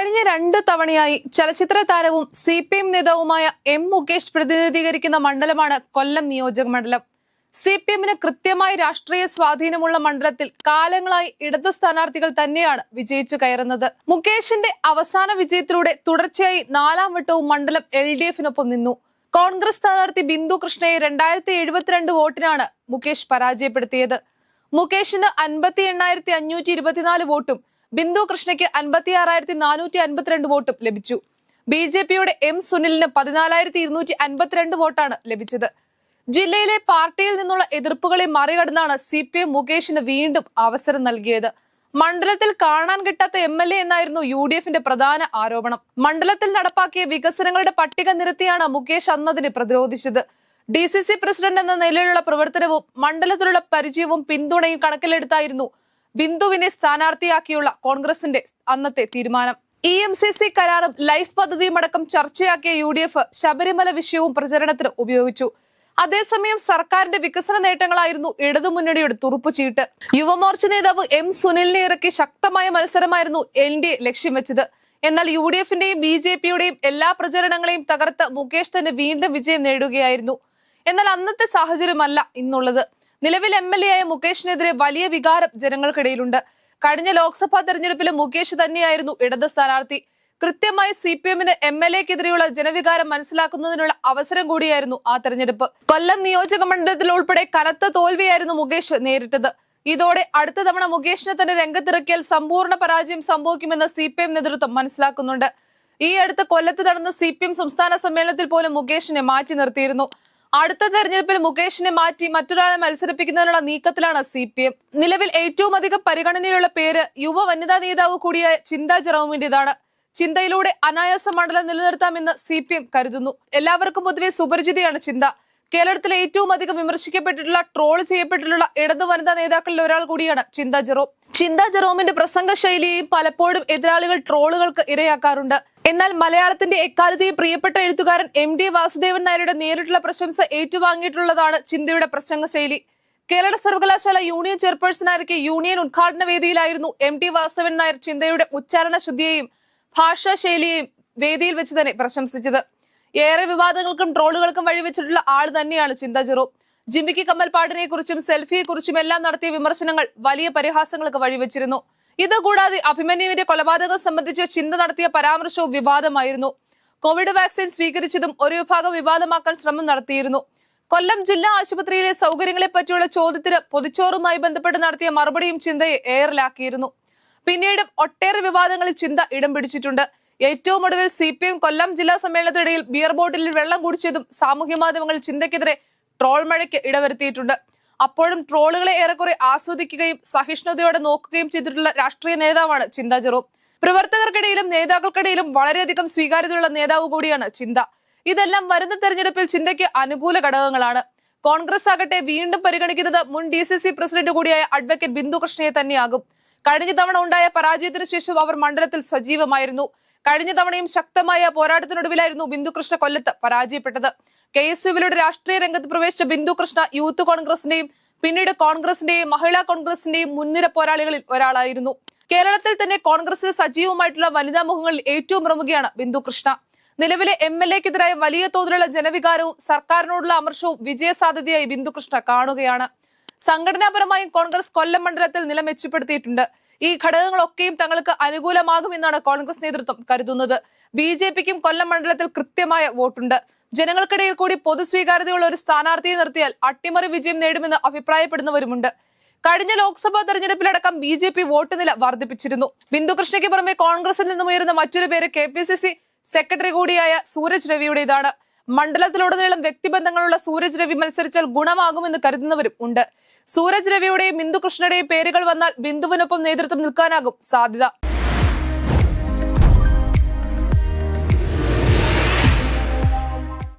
കഴിഞ്ഞ രണ്ട് തവണയായി ചലച്ചിത്ര താരവും സി പി എം നേതാവുമായ എം മുകേഷ് പ്രതിനിധീകരിക്കുന്ന മണ്ഡലമാണ് കൊല്ലം നിയോജക മണ്ഡലം. സി പി എമ്മിന് കൃത്യമായി രാഷ്ട്രീയ സ്വാധീനമുള്ള മണ്ഡലത്തിൽ കാലങ്ങളായി ഇടതു സ്ഥാനാർത്ഥികൾ തന്നെയാണ് വിജയിച്ചു കയറുന്നത്. മുകേഷിന്റെ അവസാന വിജയത്തിലൂടെ തുടർച്ചയായി നാലാം വട്ടവും മണ്ഡലം എൽ ഡി എഫിനൊപ്പം നിന്നു. കോൺഗ്രസ് സ്ഥാനാർത്ഥി ബിന്ദു കൃഷ്ണയെ രണ്ടായിരത്തി എഴുപത്തിരണ്ട് വോട്ടിനാണ് മുകേഷ് പരാജയപ്പെടുത്തിയത്. മുകേഷിന് അൻപത്തി എണ്ണായിരത്തി അഞ്ഞൂറ്റി ഇരുപത്തിനാല് വോട്ടും ബിന്ദു കൃഷ്ണയ്ക്ക് അൻപത്തി ആറായിരത്തി നാനൂറ്റി അൻപത്തിരണ്ട് വോട്ടും ലഭിച്ചു. ബി ജെ പിയുടെ എം സുനിലിന് പതിനാലായിരത്തി ഇരുന്നൂറ്റി അൻപത്തിരണ്ട് വോട്ടാണ് ലഭിച്ചത്. ജില്ലയിലെ പാർട്ടിയിൽ നിന്നുള്ള എതിർപ്പുകളെ മറികടന്നാണ് സി പി എം മുകേഷിന് വീണ്ടും അവസരം നൽകിയത്. മണ്ഡലത്തിൽ കാണാൻ കിട്ടാത്ത എം എൽ എ എന്നായിരുന്നു യു ഡി എഫിന്റെ പ്രധാന ആരോപണം. മണ്ഡലത്തിൽ നടപ്പാക്കിയ വികസനങ്ങളുടെ പട്ടിക നിരത്തിയാണ് മുകേഷ് അന്നതിനെ പ്രതിരോധിച്ചത്. ഡി സി സി പ്രസിഡന്റ് എന്ന നിലയിലുള്ള പ്രവർത്തനവും മണ്ഡലത്തിലുള്ള പരിചയവും പിന്തുണയും കണക്കിലെടുത്തായിരുന്നു ബിന്ദുവിനെ സ്ഥാനാർത്ഥിയാക്കിയുള്ള കോൺഗ്രസിന്റെ അന്നത്തെ തീരുമാനം. ഇ എം സി സി കരാറും ലൈഫ് പദ്ധതിയും അടക്കം ചർച്ചയാക്കിയ യു ഡി എഫ് ശബരിമല വിഷയവും പ്രചരണത്തിന് ഉപയോഗിച്ചു. അതേസമയം സർക്കാരിന്റെ വികസന നേട്ടങ്ങളായിരുന്നു ഇടതുമുന്നണിയുടെ തുറുപ്പുചീട്ട് യുവമോർച്ച നേതാവ് എം സുനിലിനെ ഇറക്കി ശക്തമായ മത്സരമായിരുന്നു എൻ ഡി എ ലക്ഷ്യം വെച്ചത്. എന്നാൽ യു ഡി എഫിന്റെയും ബി ജെ പിയുടെയും എല്ലാ പ്രചരണങ്ങളെയും തകർത്ത് മുകേഷ് തന്നെ വീണ്ടും വിജയം നേടുകയായിരുന്നു. എന്നാൽ അന്നത്തെ സാഹചര്യമല്ല ഇന്നുള്ളത്. നിലവിൽ എം എൽ എ ആയ മുകേഷിനെതിരെ വലിയ വികാരം ജനങ്ങൾക്കിടയിലുണ്ട്. കഴിഞ്ഞ ലോക്സഭാ തെരഞ്ഞെടുപ്പിൽ മുകേഷ് തന്നെയായിരുന്നു ഇടത് സ്ഥാനാർത്ഥി. കൃത്യമായി സി പി എമ്മിന് എം എൽ എക്കെതിരെയുള്ള ജനവികാരം മനസ്സിലാക്കുന്നതിനുള്ള അവസരം കൂടിയായിരുന്നു ആ തെരഞ്ഞെടുപ്പ്. കൊല്ലം നിയോജക മണ്ഡലത്തിൽ ഉൾപ്പെടെ കനത്ത തോൽവിയായിരുന്നു മുകേഷ് നേരിട്ടത്. ഇതോടെ അടുത്ത തവണ മുകേഷിനെ തന്നെ രംഗത്തിറക്കിയാൽ സമ്പൂർണ പരാജയം സംഭവിക്കുമെന്ന് സി പി എം നേതൃത്വം മനസ്സിലാക്കുന്നുണ്ട്. ഈ അടുത്ത് കൊല്ലത്ത് നടന്ന സി പി എം സംസ്ഥാന സമ്മേളനത്തിൽ പോലും മുകേഷിനെ മാറ്റി നിർത്തിയിരുന്നു. അടുത്ത തെരഞ്ഞെടുപ്പിൽ മുകേഷിനെ മാറ്റി മറ്റൊരാളെ മത്സരിപ്പിക്കുന്നതിനുള്ള നീക്കത്തിലാണ് സി പി എം നിലവിൽ ഏറ്റവും അധികം പരിഗണനയിലുള്ള പേര് യുവ വനിതാ നേതാവ് കൂടിയായ ചിന്ത ജെറോമിന്റേതാണ്. ചിന്തയിലൂടെ അനായാസ മണ്ഡലം നിലനിർത്താമെന്ന് സി പി എം കരുതുന്നു. എല്ലാവർക്കും പൊതുവെ സുപരിചിതയാണ് ചിന്ത. കേരളത്തിലെ ഏറ്റവും അധികം വിമർശിക്കപ്പെട്ടിട്ടുള്ള ട്രോൾ ചെയ്യപ്പെട്ടിട്ടുള്ള ഇടതു വനിതാ നേതാക്കളിൽ ഒരാൾ കൂടിയാണ് ചിന്ത ജെറോം. ചിന്ത ജെറോമിന്റെ പ്രസംഗ ശൈലിയെയും പലപ്പോഴും എതിരാളികൾ ട്രോളുകൾക്ക് ഇരയാക്കാറുണ്ട്. എന്നാൽ മലയാളത്തിന്റെ എക്കാലത്തെയും പ്രിയപ്പെട്ട എഴുത്തുകാരൻ എം ഡി വാസുദേവൻ നായരുടെ നേരിട്ടുള്ള പ്രശംസ ഏറ്റുവാങ്ങിയിട്ടുള്ളതാണ് ചിന്തയുടെ പ്രസംഗ ശൈലി കേരള സർവകലാശാല യൂണിയൻ ചെയർപേഴ്സണായിരിക്കെ യൂണിയൻ ഉദ്ഘാടന വേദിയിലായിരുന്നു എം ടി വാസുദേവൻ നായർ ചിന്തയുടെ ഉച്ചാരണ ശുദ്ധിയെയും ഭാഷാ ശൈലിയെയും വേദിയിൽ വെച്ച് തന്നെ പ്രശംസിച്ചത്. ഏറെ വിവാദങ്ങൾക്കും ട്രോളുകൾക്കും വഴിവെച്ചിട്ടുള്ള ആൾ തന്നെയാണ് ചിന്ത ജെറോ ജിമ്മിക്ക് കമ്മൽ കുറിച്ചും സെൽഫിയെ കുറിച്ചും എല്ലാം നടത്തിയ വിമർശനങ്ങൾ വലിയ പരിഹാസങ്ങൾക്ക് വഴിവെച്ചിരുന്നു. ഇതുകൂടാതെ അഭിമന്യുവിന്റെ കൊലപാതകം സംബന്ധിച്ച് ചിന്ത നടത്തിയ പരാമർശവും വിവാദമായിരുന്നു. കോവിഡ് വാക്സിൻ സ്വീകരിച്ചതും ഒരു വിഭാഗം വിവാദമാക്കാൻ ശ്രമം നടത്തിയിരുന്നു. കൊല്ലം ജില്ലാ ആശുപത്രിയിലെ സൗകര്യങ്ങളെ പറ്റിയുള്ള ചോദ്യത്തിന് പൊതിച്ചോറുമായി ബന്ധപ്പെട്ട് നടത്തിയ മറുപടിയും ചിന്തയെ ഏറിലാക്കിയിരുന്നു. പിന്നീട് ഒട്ടേറെ വിവാദങ്ങളിൽ ചിന്ത ഇടം പിടിച്ചിട്ടുണ്ട്. ഏറ്റവും ഒടുവിൽ സി പി എം കൊല്ലം ജില്ലാ സമ്മേളനത്തിനിടയിൽ ബിയർ ബോട്ടിലിൽ വെള്ളം കുടിച്ചതും സാമൂഹ്യ മാധ്യമങ്ങൾ ചിന്തയ്ക്കെതിരെ ട്രോൾ മഴയ്ക്ക് ഇടവരുത്തിയിട്ടുണ്ട്. അപ്പോഴും ട്രോളുകളെ ഏറെക്കുറെ ആസ്വദിക്കുകയും സഹിഷ്ണുതയോടെ നോക്കുകയും ചെയ്തിട്ടുള്ള രാഷ്ട്രീയ നേതാവാണ് ചിന്ത ജെറോം. പ്രവർത്തകർക്കിടയിലും നേതാക്കൾക്കിടയിലും വളരെയധികം സ്വീകാര്യതയുള്ള നേതാവ് കൂടിയാണ് ചിന്ത. ഇതെല്ലാം വരുന്ന തെരഞ്ഞെടുപ്പിൽ ചിന്തയ്ക്ക് അനുകൂല ഘടകങ്ങളാണ്. കോൺഗ്രസ് ആകട്ടെ വീണ്ടും പരിഗണിക്കുന്നത് മുൻ ഡി സി സി പ്രസിഡന്റ് കൂടിയായ അഡ്വക്കേറ്റ് ബിന്ദു കൃഷ്ണയെ തന്നെയാകും. കഴിഞ്ഞ തവണ ഉണ്ടായ പരാജയത്തിന് ശേഷം അവർ മണ്ഡലത്തിൽ സജീവമായിരുന്നു. കഴിഞ്ഞ തവണയും ശക്തമായ പോരാട്ടത്തിനൊടുവിലായിരുന്നു ബിന്ദു കൃഷ്ണ കൊല്ലത്ത് പരാജയപ്പെട്ടത്. കെ എസ് യുവിലൂടെ രാഷ്ട്രീയ രംഗത്ത് പ്രവേശിച്ച ബിന്ദുകൃഷ്ണ യൂത്ത് കോൺഗ്രസിന്റെയും പിന്നീട് കോൺഗ്രസിന്റെയും മഹിളാ കോൺഗ്രസിന്റെയും മുൻനിര പോരാളികളിൽ ഒരാളായിരുന്നു. കേരളത്തിൽ തന്നെ കോൺഗ്രസിൽ സജീവമായിട്ടുള്ള വനിതാ മുഖങ്ങളിൽ ഏറ്റവും പ്രമുഖയാണ് ബിന്ദുകൃഷ്ണ നിലവിലെ എം എൽ എക്കെതിരായ വലിയ തോതിലുള്ള ജനവികാരവും സർക്കാരിനോടുള്ള അമർഷവും വിജയസാധ്യതയായി ബിന്ദു ബിന്ദുകൃഷ്ണ കാണുകയാണ്. സംഘടനാപരമായും കോൺഗ്രസ് കൊല്ലം മണ്ഡലത്തിൽ നില മെച്ചപ്പെടുത്തിയിട്ടുണ്ട്. ഈ ഘടകങ്ങളൊക്കെയും തങ്ങൾക്ക് അനുകൂലമാകും എന്നാണ് കോൺഗ്രസ് നേതൃത്വം കരുതുന്നത്. ബി ജെ പിക്കും കൊല്ലം മണ്ഡലത്തിൽ കൃത്യമായ വോട്ടുണ്ട്. ജനങ്ങൾക്കിടയിൽ കൂടി പൊതുസ്വീകാര്യതയുള്ള ഒരു സ്ഥാനാർത്ഥിയെ നിർത്തിയാൽ അട്ടിമറി വിജയം നേടുമെന്ന് അഭിപ്രായപ്പെടുന്നവരുമുണ്ട്. കഴിഞ്ഞ ലോക്സഭാ തെരഞ്ഞെടുപ്പിലടക്കം ബി ജെ പി വോട്ട് നില വർദ്ധിപ്പിച്ചിരുന്നു. ബിന്ദുകൃഷ്ണയ്ക്ക് പുറമെ കോൺഗ്രസിൽ നിന്നും ഉയരുന്ന മറ്റൊരു പേര് K P C C secretary കൂടിയായ സൂരജ് രവിയുടേതാണ്. മണ്ഡലത്തിലുടനീളം വ്യക്തിബന്ധങ്ങളുള്ള സൂരജ് രവി മത്സരിച്ചാൽ ഗുണമാകുമെന്ന് കരുതുന്നവരും ഉണ്ട്. സൂരജ് രവിയുടെയും ബിന്ദു കൃഷ്ണയുടെയും പേരുകൾ വന്നാൽ ബിന്ദുവിനൊപ്പം നേതൃത്വം നിൽക്കാനാകും സാധ്യത.